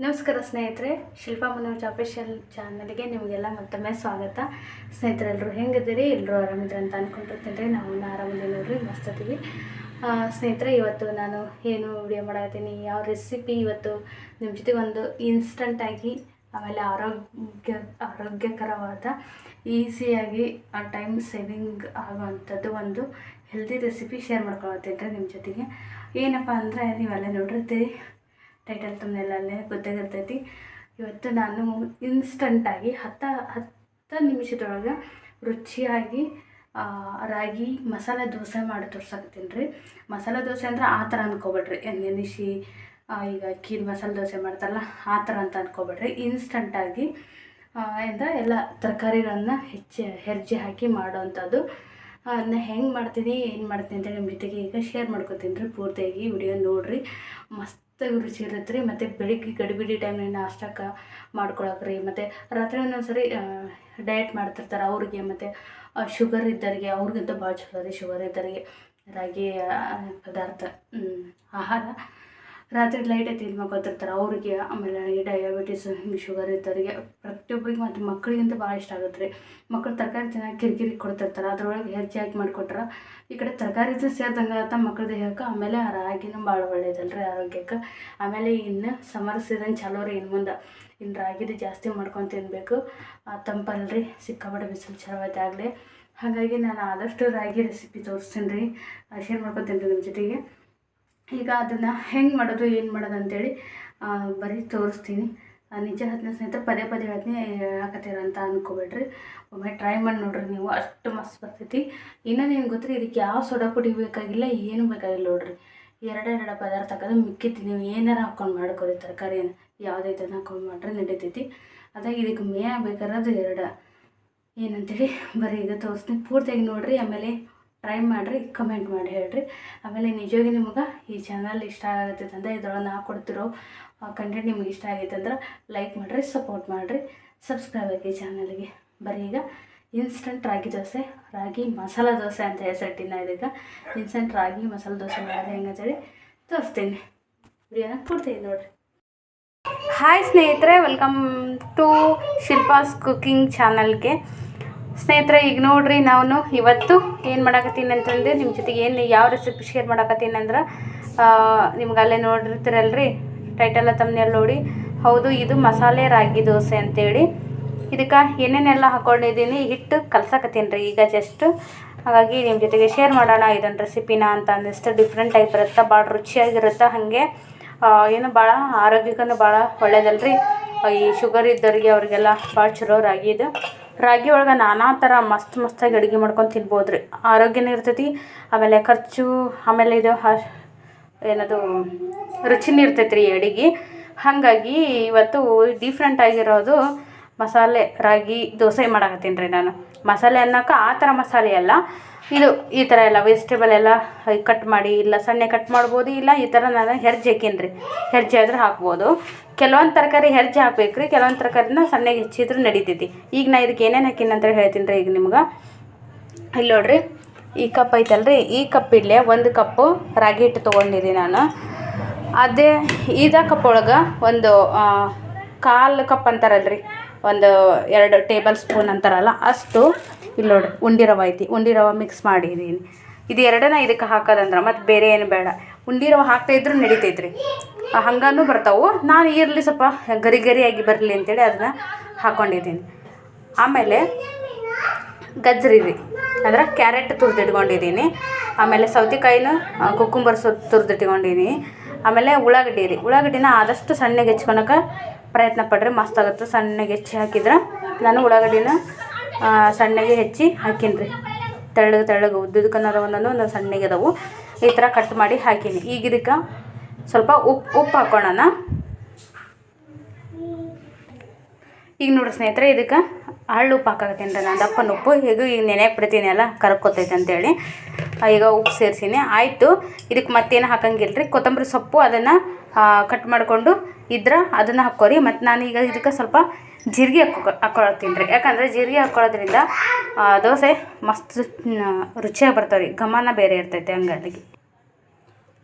ನಮಸ್ಕಾರ ಸ್ನೇಹಿತರೆ ಶಿಲ್ಪಾ ಮನೋಜ್ ಅಫಿಷಿಯಲ್ ಚಾನಲ್ಗೆ ನಿಮಗೆಲ್ಲ ಮತ್ತೊಮ್ಮೆ ಸ್ವಾಗತ. ಸ್ನೇಹಿತರೆ ಎಲ್ಲರೂ ಹೆಂಗಿದ್ದೀರಿ? ಎಲ್ಲರೂ ಆರಾಮಿದ್ರೆ ಅಂತ ಅಂದ್ಕೊಂಡಿರ್ತೀನಿ ನಾವು ಆರಾಮಿದ್ದೀವಿ ನೋಡ್ರಿ ಮಸ್ತ್ ಅದೀವಿ ಆ, ಸ್ನೇಹಿತರೆ ಇವತ್ತು ನಾನು ಏನು ವಿಡಿಯೋ ಮಾಡತ್ತೀನಿ ಯಾವ ರೆಸಿಪಿ ಇವತ್ತು ನಿಮ್ಮ ಜೊತೆಗೆ ಒಂದು ಇನ್ಸ್ಟಂಟಾಗಿ ಆಮೇಲೆ ಆರೋಗ್ಯ ಆರೋಗ್ಯಕರವಾದ ಈಸಿಯಾಗಿ ಟೈಮ್ ಸೇವಿಂಗ್ ಆಗುವಂಥದ್ದು ಒಂದು ಹೆಲ್ದಿ ರೆಸಿಪಿ ಶೇರ್ ಮಾಡ್ಕೊಳತ್ತೀನಿ ನಿಮ್ಮ ಜೊತೆಗೆ. ಏನಪ್ಪ ಅಂದರೆ ನೀವೆಲ್ಲ ನೋಡಿರ್ತೀರಿ ಟೈಟಲ್ ತಮ್ಮನೆಲ್ಲೇ ಗೊತ್ತಾಗಿರ್ತೈತಿ. ಇವತ್ತು ನಾನು ಇನ್ಸ್ಟಂಟಾಗಿ ಹತ್ತ, ಹತ್ತು ನಿಮಿಷದೊಳಗೆ ರುಚಿಯಾಗಿ ರಾಗಿ ಮಸಾಲೆ ದೋಸೆ ಮಾಡಿ ತೋರ್ಸಕತ್ತೀನಿ ರೀ. ಮಸಾಲೆ ದೋಸೆ ಅಂದ್ರೆ ಆ ಥರ ಅನ್ಕೋಬೇಡ್ರಿ. ನೆನೆಸಿ ಈಗ ಅಕ್ಕಿದ ಮಸಾಲೆ ದೋಸೆ ಮಾಡ್ತಾರಲ್ಲ, ಆ ಥರ ಅಂತ ಅನ್ಕೋಬೇಡ್ರಿ. ಇನ್ಸ್ಟಂಟಾಗಿ ಅಂದರೆ ಎಲ್ಲ ತರಕಾರಿಗಳನ್ನ ಹೆಚ್ಚಿ, ಹೆರ್ಜಿ ಹಾಕಿ ಮಾಡೋವಂಥದ್ದು. ಅದನ್ನ ಹೆಂಗೆ ಮಾಡ್ತೀನಿ, ಏನು ಮಾಡ್ತೀನಿ ಅಂತ ನಿಮ್ಮ ಜೊತೆಗೆ ಈಗ ಶೇರ್ ಮಾಡ್ಕೋತೀನಿ ರೀ. ಪೂರ್ತಿಯಾಗಿ ವಿಡಿಯೋ ನೋಡಿರಿ. ಮಸ್ತಾಗಿ ರುಚಿ ಇರುತ್ತೆ ರೀ ಮತ್ತು ಬೆಳಿಗ್ಗೆ ಗಡಿಬಿಡಿ ಟೈಮ್ನಾಗ ನಾಷ್ಟಕ್ಕೆ ಮಾಡ್ಕೊಳಕ್ಕೆ ರೀ, ಮತ್ತು ರಾತ್ರಿ ಒಂದೊಂದು ಸರಿ ಡಯಟ್ ಮಾಡ್ತಿರ್ತಾರೆ ಅವ್ರಿಗೆ, ಮತ್ತು ಶುಗರ್ ಇದ್ದವ್ರಿಗೆ, ಅವ್ರಿಗಿಂತ ಭಾಳ ಚಲೋ ರೀ ಶುಗರ್ ಇದ್ದವ್ರಿಗೆ ರಾಗಿ ಪದಾರ್ಥ ಆಹಾರ. ರಾತ್ರಿ ಲೈಟ್ ತಿಂದು ಮಕ್ಕೋತಿರ್ತಾರೆ ಅವ್ರಿಗೆ ಆಮೇಲೆ ಈ ಡಯಾಬಿಟೀಸ್ ಹಿಂಗೆ ಶುಗರ್ ಇದ್ದವರಿಗೆ ಪ್ರತಿಯೊಬ್ಬರಿಗೆ ಮತ್ತು ಮಕ್ಕಳಿಗಂತೂ ಭಾಳ ಇಷ್ಟ ಆಗುತ್ತೆ ರೀ ಮಕ್ಕಳು ತರಕಾರಿ ಚೆನ್ನಾಗಿ ಕಿರಿಕಿರಿ ಕೊಡ್ತಿರ್ತಾರೆ. ಅದರೊಳಗೆ ಹೆಚ್ಚು ಹಾಕಿ ಮಾಡಿಕೊಟ್ರೆ ಈ ಕಡೆ ತರಕಾರಿದು ಸೇರಿದಂಗೆ ಆಗುತ್ತೆ ಮಕ್ಕಳ ದೇಹಕ್ಕೆ, ಆಮೇಲೆ ರಾಗಿನೂ ಭಾಳ ಒಳ್ಳೇದಲ್ಲ ರೀ ಆರೋಗ್ಯಕ್ಕೆ. ಆಮೇಲೆ ಇನ್ನು ಸಮರ್ ಸೀಸನ್ ಚಲೋ ರೀ ಇನ್ನು ಮುಂದೆ. ಇನ್ನು ರಾಗಿದು ಜಾಸ್ತಿ ಮಾಡ್ಕೊಂಡು ತಿನ್ನಬೇಕು ತಂಪಲ್ರಿ, ಸಿಕ್ಕಾಪಟ್ಟೆ ಬಿಸಿಲು ಚಲೋ ಆಗಲಿ. ಹಾಗಾಗಿ ನಾನು ಆದಷ್ಟು ರಾಗಿ ರೆಸಿಪಿ ತೋರಿಸ್ತೀನಿ ರೀ. ಶೇರ್ ಮಾಡ್ಕೊತೀನಿ ರೀ ನಿಮ್ಮ ಜೊತೆಗೆ. ಈಗ ಅದನ್ನು ಹೆಂಗೆ ಮಾಡೋದು, ಏನು ಮಾಡೋದು ಅಂತೇಳಿ ಬರೀ ತೋರಿಸ್ತೀನಿ. ನಿಜ ಹತ್ತನೇ ಸ್ನೇಹಿತರೆ, ಪದೇ ಪದೇ ಹೇಳ್ತೀನಿ, ಹೇಳಕತ್ತೀರ ಅಂತ ಅಂದ್ಕೋಬೇಡ್ರಿ ಒಮ್ಮೆ ಟ್ರೈ ಮಾಡಿ ನೋಡ್ರಿ ನೀವು, ಅಷ್ಟು ಮಸ್ತ್ ಬರ್ತೈತಿ. ಇನ್ನೊಂದು ಏನು ಗೊತ್ತ್ರಿ ಇದಕ್ಕೆ ಯಾವ ಸೋಡಾ ಪುಡಿ ಬೇಕಾಗಿಲ್ಲ, ಏನು ಬೇಕಾಗಿಲ್ಲ ನೋಡ್ರಿ. ಎರಡೆರಡು ಎರಡು ಪದಾರ್ಥ ಹಾಕೋದು ಮಿಕ್ಕಿತ್ತು ನೀವು ಏನಾರ ಹಾಕ್ಕೊಂಡು ಮಾಡ್ಕೊರಿ ತರಕಾರಿನ ಥರ ಹಾಕೊಂಡು ಮಾಡ್ರೆ ನಡೀತೈತಿ. ಅದಾಗ ಇದಕ್ಕೆ ಮೇನ್ ಬೇಕಾಗಿರೋದು ಎರಡು. ಏನಂತೇಳಿ, ಬರೀ ಈಗ ತೋರಿಸ್ತೀನಿ. ಪೂರ್ತಿಯಾಗಿ ನೋಡಿರಿ, ಆಮೇಲೆ ಟ್ರೈ ಮಾಡಿರಿ ಕಮೆಂಟ್ ಮಾಡಿ ಹೇಳ್ರಿ. ಆಮೇಲೆ ನಿಜವಾಗಿ ನಿಮಗೆ ಈ ಚಾನಲ್ ಇಷ್ಟ ಆಗುತ್ತೆ ಅಂದ್ರೆ ಇದ್ರೊಳಗೆ ನಾ ಕೊಡ್ತಿರೋ ಕಂಟೆಂಟ್ ನಿಮ್ಗೆ ಇಷ್ಟ ಆಗೈತೆ ಅಂದ್ರೆ ಲೈಕ್ ಮಾಡಿರಿ ಸಪೋರ್ಟ್ ಮಾಡಿರಿ. ಸಬ್ಸ್ಕ್ರೈಬ್ ಆಗಿ ಚಾನಲ್ಗೆ ಬರೀ ಈಗ ಇನ್ಸ್ಟಂಟ್ ರಾಗಿ ದೋಸೆ, ರಾಗಿ ಮಸಾಲ ದೋಸೆ ಅಂತ ಹೆಸರಿಟ್ಟಿನ ಇದೀಗ. ಇನ್ಸ್ಟಂಟ್ ರಾಗಿ ಮಸಾಲೆ ದೋಸೆ ಮಾಡೋದು ಹೆಂಗೆ ಅಂತೇಳಿ ತೋರಿಸ್ತೀನಿ. ವಿಡಿಯೋನ ಕೊಡ್ತೀನಿ ನೋಡಿರಿ. ಹಾಯ್ ಸ್ನೇಹಿತರೆ ವೆಲ್ಕಮ್ ಟು ಶಿಲ್ಪಾಸ್ ಕುಕ್ಕಿಂಗ್ ಚಾನಲ್ಗೆ ಸ್ನೇಹಿತರೆ, ಈಗ ನೋಡ್ರಿ ನಾನು ಇವತ್ತು ಏನು ಮಾಡಕತ್ತೀನಿ ಅಂತಂದು ನಿಮ್ಮ ಜೊತೆಗೆ ಏನು ಯಾವ ರೆಸಿಪಿ ಶೇರ್ ಮಾಡಕತ್ತೀನಿ ಅಂದ್ರೆ ನಿಮ್ಗೆ ಅಲ್ಲೇ ನೋಡಿರ್ತೀರಲ್ರಿ ಟೈಟಲ್ ತಮ್ಮನೆಯಲ್ಲಿ ನೋಡಿ. ಹೌದು, ಇದು ಮಸಾಲೆ ರಾಗಿ ದೋಸೆ ಅಂತೇಳಿ. ಇದಕ್ಕೆ ಏನೇನೆಲ್ಲ ಹಾಕ್ಕೊಂಡಿದ್ದೀನಿ ಹಿಟ್ಟು ಕಲ್ಸಕತ್ತೀನಿ ರೀ ಈಗ ಜಸ್ಟ್ ಹಾಗಾಗಿ ನಿಮ್ಮ ಜೊತೆಗೆ ಶೇರ್ ಮಾಡೋಣ ಇದೊಂದು ರೆಸಿಪಿನ ಅಂತ ಅನ್ನಿಸ್ತು ಡಿಫ್ರೆಂಟ್ ಟೈಪ್ ಇರುತ್ತೆ ಭಾಳ ರುಚಿಯಾಗಿರುತ್ತೆ ಹಾಗೆ. ಏನು ಭಾಳ ಆರೋಗ್ಯಕ್ಕೂ ಭಾಳ ಒಳ್ಳೇದಲ್ರಿ. ಈ ಶುಗರ್ ಇದ್ದವ್ರಿಗೆ ಅವ್ರಿಗೆಲ್ಲ ಭಾಳ ಚಲೋ ರಾಗಿ ಇದು. ರಾಗಿ ಒಳಗೆ ನಾನಾ ಥರ ಮಸ್ತ್ ಮಸ್ತಾಗಿ ಅಡುಗೆ ಮಾಡ್ಕೊಂಡು ತಿನ್ಬೋದು ರೀ ಆರೋಗ್ಯನೂ ಇರ್ತೈತಿ, ಆಮೇಲೆ ಖರ್ಚು, ಆಮೇಲೆ ಇದು ಹ- ಏನದು ರುಚಿನೂ ಇರ್ತೈತೆ ರೀ ಅಡುಗೆ. ಹಾಗಾಗಿ ಇವತ್ತು ಡಿಫ್ರೆಂಟ್ ಆಗಿರೋದು ಮಸಾಲೆ, ರಾಗಿ, ದೋಸೆ ಮಾಡಕತ್ತೀನಿ ರೀ ನಾನು. ಮಸಾಲೆ ಅನ್ನೋಕೆ ಆ ಥರ ಮಸಾಲೆ ಅಲ್ಲ ಇದು ಈ ಥರ ಎಲ್ಲ ವೆಜಿಟೇಬಲ್ ಎಲ್ಲ ಕಟ್ ಮಾಡಿ ಇಲ್ಲ ಸಣ್ಣ ಕಟ್ ಮಾಡ್ಬೋದು, ಇಲ್ಲ ಈ ಥರ ನಾನು ಹೆರ್ಜ್ ಹಾಕೀನಿ ರೀ ಹೆರ್ಜೆ ಆದ್ರೆ ಹಾಕ್ಬೋದು. ಕೆಲವೊಂದು ತರಕಾರಿ ಹೆರ್ಜೆ ಹಾಕ್ಬೇಕು ರೀ ಕೆಲವೊಂದು ತರಕಾರಿನ ಸಣ್ಣಗೆ ಹೆಚ್ಚಿದ್ರೆ ನಡಿತೈತಿ. ಈಗ ನಾ ಇದಕ್ಕೆ ಏನೇನು ಹಾಕೀನಿ ಅಂತ ಹೇಳ್ತೀನಿ ರೀ ಈಗ ನಿಮ್ಗೆ. ಇಲ್ಲಿ ನೋಡ್ರಿ, ಈ ಕಪ್ ಐತಲ್ರಿ, ಈ ಕಪ್ ಇಡ್ಲೆ ಒಂದು ಕಪ್ಪು ರಾಗಿ ಹಿಟ್ಟು ತೊಗೊಂಡಿದ್ದೀನಿ ನಾನು. ಅದೇ ಇದ ಕಪ್ ಒಳಗೆ ಒಂದು ಕಾಲು ಕಪ್ ಅಂತಾರಲ್ರಿ. ಒಂದು ಎರಡು ಟೇಬಲ್ ಸ್ಪೂನ್ ಅಂತಾರಲ್ಲ, ಅಷ್ಟು ಇಲ್ಲಿ ನೋಡಿರಿ, ಉಂಡಿ ರವೆ ಐತಿ. ಉಂಡಿ ರವ ಮಿಕ್ಸ್ ಮಾಡಿದ್ದೀನಿ ಇದು ಎರಡನ್ನ ಇದಕ್ಕೆ ಹಾಕೋದಂದ್ರೆ ಮತ್ತು ಬೇರೆ ಏನು ಬೇಡ. ಉಂಡಿ ರವ ಹಾಕ್ತಾ ಇದ್ರೂ ನಡಿತೈತ್ರಿ. ಹಂಗಾನು ಬರ್ತಾವೆ. ನಾನು ಇರಲಿ ಸ್ವಲ್ಪ ಗರಿ ಗರಿಯಾಗಿ ಬರಲಿ ಅಂತೇಳಿ ಅದನ್ನ ಹಾಕ್ಕೊಂಡಿದ್ದೀನಿ ಆಮೇಲೆ ಗಜ್ಜರಿ ರೀ. ಅಂದ್ರೆ ಕ್ಯಾರೆಟ್ ತುರಿದಿಟ್ಕೊಂಡಿದ್ದೀನಿ. ಆಮೇಲೆ ಸೌತೆಕಾಯಿನೂ ಕುಕ್ಕುಂಬರ್ ಸು ತುರಿದಿಟ್ಕೊಂಡಿದ್ದೀನಿ. ಆಮೇಲೆ ಉಳ್ಳಾಗಡ್ಡಿ ರೀ. ಉಳ್ಳಾಗಡ್ಡಿನ ಆದಷ್ಟು ಸಣ್ಣಗೆ ಹೆಚ್ಕೊಳಕ್ಕೆ ಪ್ರಯತ್ನ ಪಡ್ರಿ, ಮಸ್ತ್ ಆಗುತ್ತೆ. ಸಣ್ಣಗೆ ಹೆಚ್ಚಿ ಹಾಕಿದ್ರೆ ನಾನು ಉಳ್ಳಾಗಡ್ಡಿನ ಸಣ್ಣಗೆ ಹೆಚ್ಚಿ ಹಾಕೀನಿ ರೀ ತೆಳ್ಳಗೆ ತೆಳ್ಳಗೆ ಉದ್ದುದಕ್ಕನ್ನೋದು ಒಂದೊಂದು ಒಂದು ಸಣ್ಣಗೆ ಅದಾವು. ಈ ಥರ ಕಟ್ ಮಾಡಿ ಹಾಕೀನಿ. ಈಗ ಇದಕ್ಕೆ ಸ್ವಲ್ಪ ಉಪ್ಪು ಉಪ್ಪು ಹಾಕೋಣ ಈಗ ನೋಡಿ ಸ್ನೇಹಿತರೆ, ಇದಕ್ಕೆ ಹಳ್ಳು ಉಪ್ಪು ಹಾಕತ್ತೀನಿ ರೀ ನಾನು. ದಪ್ಪನ ಉಪ್ಪು. ಹೀಗೂ ಈಗ ನೆನೆಯಕ್ಕೆ ಬಿಡ್ತೀನಿ ಅಲ್ಲ, ಕರ್ಕೊತೈತೆ ಅಂತೇಳಿ. ಈಗ ಉಪ್ಪು ಸೇರಿಸೀನಿ. ಆಯಿತು ಇದಕ್ಕೆ ಮತ್ತೇನು ಹಾಕಂಗಿಲ್ಲ ರೀ ಕೊತ್ತಂಬರಿ ಸೊಪ್ಪು ಅದನ್ನು ಕಟ್ ಮಾಡಿಕೊಂಡು ಇದ್ರೆ ಅದನ್ನು ಹಾಕ್ಕೋರಿ. ಮತ್ತು ನಾನು ಈಗ ಇದಕ್ಕೆ ಸ್ವಲ್ಪ ಜೀರಿಗೆ ಹಾಕೊ ಹಾಕ್ಕೊಳತ್ತೀನಿ ರೀ ಯಾಕಂದರೆ ಜೀರಿಗೆ ಹಾಕ್ಕೊಳ್ಳೋದ್ರಿಂದ ದೋಸೆ ಮಸ್ತ್ ರುಚಿಯಾಗಿ ಬರ್ತಾವೆ ರೀ. ಘಮನ ಬೇರೆ ಇರ್ತೈತೆ ಹಂಗಾಗಿ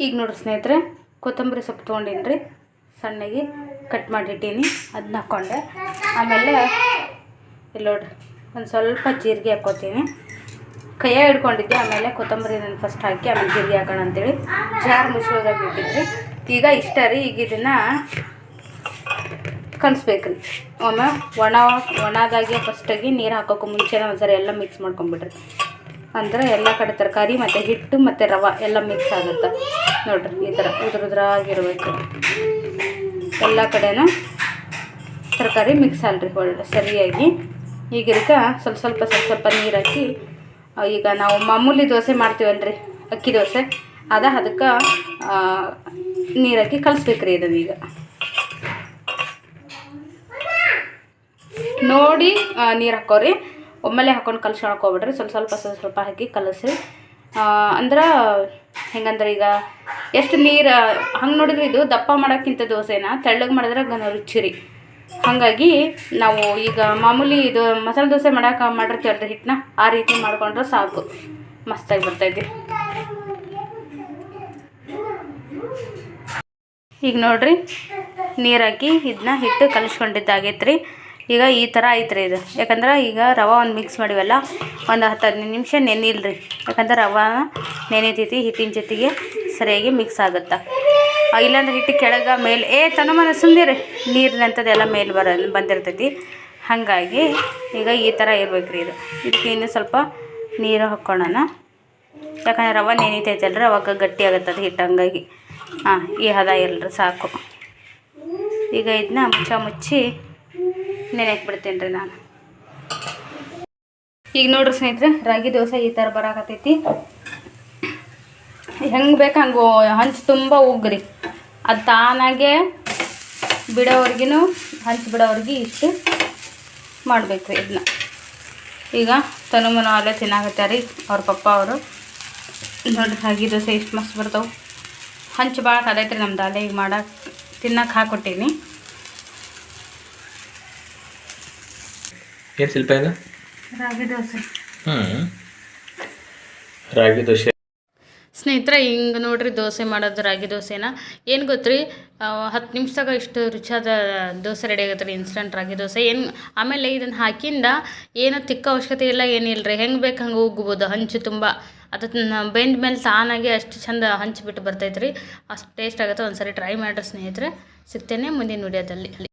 ಈಗ ನೋಡ್ರಿ ಸ್ನೇಹಿತರೆ, ಕೊತ್ತಂಬರಿ ಸೊಪ್ಪು ತೊಗೊಂಡಿನಿ ಸಣ್ಣಗೆ ಕಟ್ ಮಾಡಿಟ್ಟೀನಿ. ಅದನ್ನ ಹಾಕ್ಕೊಂಡೆ. ಆಮೇಲೆ ಇಲ್ಲಿ ನೋಡ್ರಿ, ಒಂದು ಸ್ವಲ್ಪ ಜೀರಿಗೆ ಹಾಕ್ಕೋತೀನಿ. ಕೈಯಾಗ ಹಿಡ್ಕೊಂಡಿದ್ದೆ. ಆಮೇಲೆ ಕೊತ್ತಂಬರಿ ನಾನು ಫಸ್ಟ್ ಹಾಕಿ ಆಮೇಲೆ ಜೀರಿಗೆ ಹಾಕೋಣ ಅಂತೇಳಿ. ಜಾರ್ ಮುಚ್ಚೋದಾಗಿ ಇಟ್ಟಿದ್ರಿ ಈಗ ಇಷ್ಟ ರೀ, ಈಗ ಇದನ್ನು ಕಲಿಸ್ಬೇಕು ರೀ ಒಮ್ಮೆ ಒಣ ಒಣದಾಗೆ ಫಸ್ಟಾಗಿ ನೀರು ಹಾಕೋಕೆ ಮುಂಚೆನೇ ಒಂದ್ಸರಿ ಎಲ್ಲ ಮಿಕ್ಸ್ ಮಾಡ್ಕೊಂಬಿಡ್ರಿ. ಅಂದ್ರೆ ಎಲ್ಲ ಕಡೆ ತರಕಾರಿ ಮತ್ತು ಹಿಟ್ಟು ಮತ್ತು ರವೆ ಎಲ್ಲ ಮಿಕ್ಸ್ ಆಗುತ್ತೆ. ನೋಡ್ರಿ, ಈ ಥರ ಉದ್ರ ಉದ್ರಾಗಿರ್ಬೇಕು. ಎಲ್ಲ ಕಡೆನೂ ತರಕಾರಿ ಮಿಕ್ಸ್ ಅಲ್ರಿ ಒಳ್ಳೆ ಸರಿಯಾಗಿ. ಈಗ ಇದಕ್ಕೆ ಸ್ವಲ್ಪ ಸ್ವಲ್ಪ ಸ್ವಲ್ಪ ಸ್ವಲ್ಪ ನೀರು ಹಾಕಿ ಈಗ ನಾವು ಮಾಮೂಲಿ ದೋಸೆ ಮಾಡ್ತೀವಲ್ರಿ, ಅಕ್ಕಿ ದೋಸೆ. ಅದ ಅದಕ್ಕೆ ನೀರು ಹಾಕಿ ಕಲಿಸ್ಬೇಕ್ರಿ ಇದನ್ನ ಈಗ. ನೋಡಿ ನೀರು ಹಾಕೋರಿ. ಒಮ್ಮೆಲೆ ಹಾಕೊಂಡು ಕಲ್ಸ್ಕೊಳಕ್ ಹಾಕೋಬಿಡ್ರಿ ಸ್ವಲ್ಪ ಸ್ವಲ್ಪ ಸ್ವಲ್ಪ ಸ್ವಲ್ಪ ಹಾಕಿ ಕಲಸಿ ಅಂದ್ರೆ ಹೆಂಗಂದ್ರೆ ಈಗ ಎಷ್ಟು ನೀರು ಹಂಗೆ ನೋಡಿದ್ರೆ ಇದು ದಪ್ಪ ಮಾಡೋಕ್ಕಿಂತ ದೋಸೆನ? ತೆಳ್ಳಗೆ ಮಾಡಿದ್ರೆ ಗನ ರುಚಿ ರೀ. ಹಾಗಾಗಿ ನಾವು ಈಗ ಮಾಮೂಲಿ ಇದು ಮಸಾಲೆ ದೋಸೆ ಮಾಡೋಕೆ ಮಾಡಿರ್ತೀವಲ್ರಿ ಹಿಟ್ಟನ್ನ ಆ ರೀತಿ ಮಾಡ್ಕೊಂಡ್ರೆ ಸಾಕು. ಮಸ್ತಾಗಿ ಬರ್ತೈತಿ ಈಗ ನೋಡಿರಿ, ನೀರು ಹಾಕಿ ಇದನ್ನ ಹಿಟ್ಟು ಕಲಿಸ್ಕೊಂಡಿದ್ದಾಗೈತೆ ರೀ ಈಗ ಈ ಥರ ಐತೆ ರೀ ಇದು. ಯಾಕಂದ್ರೆ ಈಗ ರವೆ ಒಂದು ಮಿಕ್ಸ್ ಮಾಡಿವಲ್ಲ, ಒಂದು ಹತ್ತು ಹದಿನೈದು ನಿಮಿಷ ನೆನಿಲ್ರಿ. ಯಾಕಂದ್ರೆ ರವೆ ನೆನೆತೈತಿ, ಹಿಟ್ಟಿನ ಜೊತೆಗೆ ಸರಿಯಾಗಿ ಮಿಕ್ಸ್ ಆಗುತ್ತೆ. ಇಲ್ಲಾಂದ್ರೆ ಹಿಟ್ಟು ಕೆಳಗೆ ಮೇಲೆ, ಏ ತನಮನ ಸುಮ್ಮನೆ ನೀರಿನಂಥದ್ದೆಲ್ಲ ಮೇಲೆ ಬರ, ಬಂದಿರ್ತೈತಿ. ಹಾಗಾಗಿ ಈಗ ಈ ಥರ ಇರ್ಬೇಕು ರೀ ಇದು. ಇದಕ್ಕೆ ಇನ್ನೂ ಸ್ವಲ್ಪ ನೀರು ಹಾಕ್ಕೊಳ್ಳೋಣ ಯಾಕಂದ್ರೆ ರವೆ ನೆನಿತೈತಲ್ರಿ, ಅವಾಗ ಗಟ್ಟಿ ಆಗುತ್ತೆ ಅದು ಹಿಟ್ಟು ಹಂಗಾಗಿ ಹಾಂ, ಈ ಹದ ಇರಲ್ರಿ ಸಾಕು. ಈಗ ಇದನ್ನ ಮುಚ್ಚ ಮುಚ್ಚಿ ನೆನೆಯಕ್ಕೆ ಬಿಡ್ತೀನಿ ರೀ ನಾನು. ಈಗ ನೋಡ್ರಿ ಸ್ನೇಹಿತರೆ, ರಾಗಿ ದೋಸೆ ಈ ಥರ ಬರಾಕತ್ತೈತಿ. ಹೆಂಗೆ ಬೇಕು ಹಂಗೆ, ಹಂಚು ತುಂಬ ಉಗ್ರಿ. ಅದು ತಾನಾಗೆ ಬಿಡೋವ್ರಿಗೂ ಹಂಚು ಬಿಡೋವ್ರಿಗೆ ಇಷ್ಟು ಮಾಡಬೇಕು ರೀ ಇದನ್ನ ಈಗ ತನುಮನ ಅಲ್ಲೇ ತಿನ್ನಾಕತ್ಯಾರಿ, ಅವ್ರ ಪಪ್ಪ ಅವರು. ನೋಡ್ರಿ, ರಾಗಿ ದೋಸೆ ಇಷ್ಟು ಮಸ್ತ್ ಬರ್ತಾವೆ. ಹಂಚು ಭಾಳ ಕದೈತ್ರಿ ನಮ್ದು ಅಲ್ಲೇ ಈಗ ಮಾಡಕ್ಕೆ ತಿನ್ನಕ್ಕೆ ಹಾಕ್ಕೊಟ್ಟೀನಿ ಏನು ಶಿಲ್ಪ ಇದು? ರಾಗಿ ದೋಸೆ. ಹ್ಞೂ ರಾಗಿ ದೋಸೆ. ಸ್ನೇಹಿತರೆ ಹಿಂಗೆ ನೋಡ್ರಿ ದೋಸೆ ಮಾಡೋದು ರಾಗಿ ದೋಸೆನ. ಏನು ಗೊತ್ತ್ರಿ ಹತ್ತು ನಿಮಿಷದಾಗ ಇಷ್ಟು ರುಚಿಯಾದ ದೋಸೆ ರೆಡಿ ಆಗತ್ತೆ ರೀ ಇನ್ಸ್ಟಂಟ್ ರಾಗಿ ದೋಸೆ. ಏನು ಆಮೇಲೆ ಇದನ್ನು ಹಾಕಿಂದ ಏನೋ ತಿಕ್ಕ ಅವಶ್ಯಕತೆ ಇಲ್ಲ ಏನಿಲ್ಲ ರೀ ಹೆಂಗೆ ಬೇಕು ಹಂಗೆ ಉಗ್ಬೋದು. ಹಂಚು ತುಂಬ. ಅದನ್ನ ಬೆಂದ ಮೇಲೆ ತಾನಾಗೆ ಅಷ್ಟು ಚಂದ ಹಂಚಿಬಿಟ್ಟು ಬರ್ತೈತೆ ರೀ ಅಷ್ಟು ಟೇಸ್ಟ್ ಆಗುತ್ತೆ. ಒಂದು ಸರಿ ಟ್ರೈ ಮಾಡಿರಿ ಸ್ನೇಹಿತರೆ. ಸಿಗ್ತೇನೆ ಮುಂದಿನ ವಿಡಿಯೋದಲ್ಲಿ